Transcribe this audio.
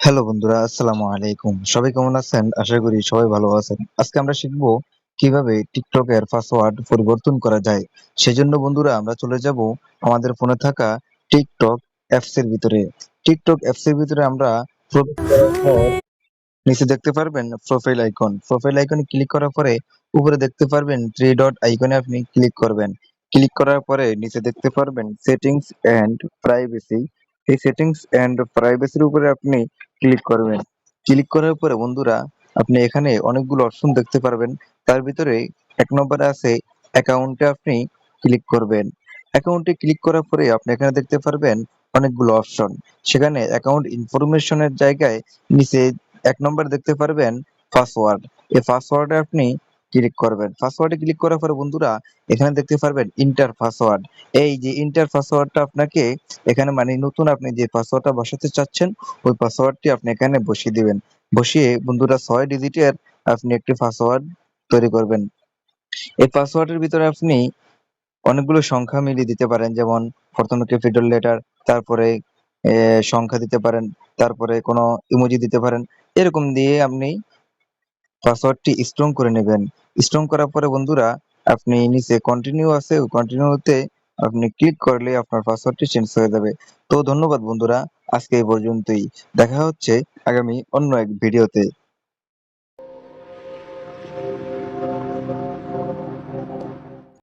Hello বন্ধুরা, আসসালামু আলাইকুম। সবাই কেমন আছেন? আশা করি সবাই ভালো আছেন। আজকে আমরা শিখব কীভাবে টিকটকের পাসওয়ার্ড পরিবর্তন করা যায়। সেজন্য বন্ধুরা আমরা চলে যাব আমাদের ফোনে থাকা টিকটক অ্যাপস এর ভিতরে। টিকটক অ্যাপস এর ভিতরে আমরা নিচে দেখতে পারবেন প্রোফাইল আইকন প্রোফাইল আইকনে ক্লিক করার পরে উপরে দেখতে পারবেন থ্রি ডট আইকনে আপনি ক্লিক করবেন। ক্লিক করার পরে নিচে দেখতে পারবেন সেটিংস এন্ড প্রাইভেসি এই সেটিংস এন্ড প্রাইভেসির উপরে আপনি ক্লিক করবেন। ক্লিক করার পরে বন্ধুরা, আপনি এখানে অনেকগুলো অপশন দেখতে পারবেন। তার ভিতরে এক নম্বরে আছে অ্যাকাউন্টে আপনি ক্লিক করবেন। অ্যাকাউন্টে ক্লিক করার পরে আপনি এখানে দেখতে পারবেন অনেকগুলো অপশন সেখানে অ্যাকাউন্ট ইনফরমেশনের জায়গায় নিচে এক নম্বর দেখতে পারবেন পাসওয়ার্ড এই পাসওয়ার্ডে আপনি ক্লিক করবেন। পাসওয়ার্ডে ক্লিক করার পরে বন্ধুরা, এখানে দেখতে পারবেন ইন্টার পাসওয়ার্ড এই যে ইন্টার পাসওয়ার্ডটা আপনাকে এখানে মানে নতুন আপনি যে পাসওয়ার্ডটা বসাতে চাচ্ছেন, ওই পাসওয়ার্ডটি আপনি এখানে বসিয়ে দিবেন। বসিয়ে বন্ধুরা ছয় ডিজিটের আপনি একটি পাসওয়ার্ড তৈরি করবেন। এই পাসওয়ার্ডের ভিতরে আপনি অনেকগুলো সংখ্যা মিলিয়ে দিতে পারেন, যেমন প্রথমে ক্যাপিটাল লেটার তারপরে সংখ্যা দিতে পারেন, তারপরে কোনো ইমোজি দিতে পারেন। এরকম দিয়ে আপনি পাসওয়ার্ডটি স্ট্রং করে নেবেন। স্ট্রং করার পরে বন্ধুরা, আপনি নিচে কন্টিনিউ আছে কন্টিনিউ কন্টিনিউতে আপনি ক্লিক করলে আপনার পাসওয়ার্ডটি চেঞ্জ হয়ে যাবে। তো ধন্যবাদ বন্ধুরা, আজকে এই পর্যন্তই। দেখা হচ্ছে আগামী অন্য এক ভিডিওতে।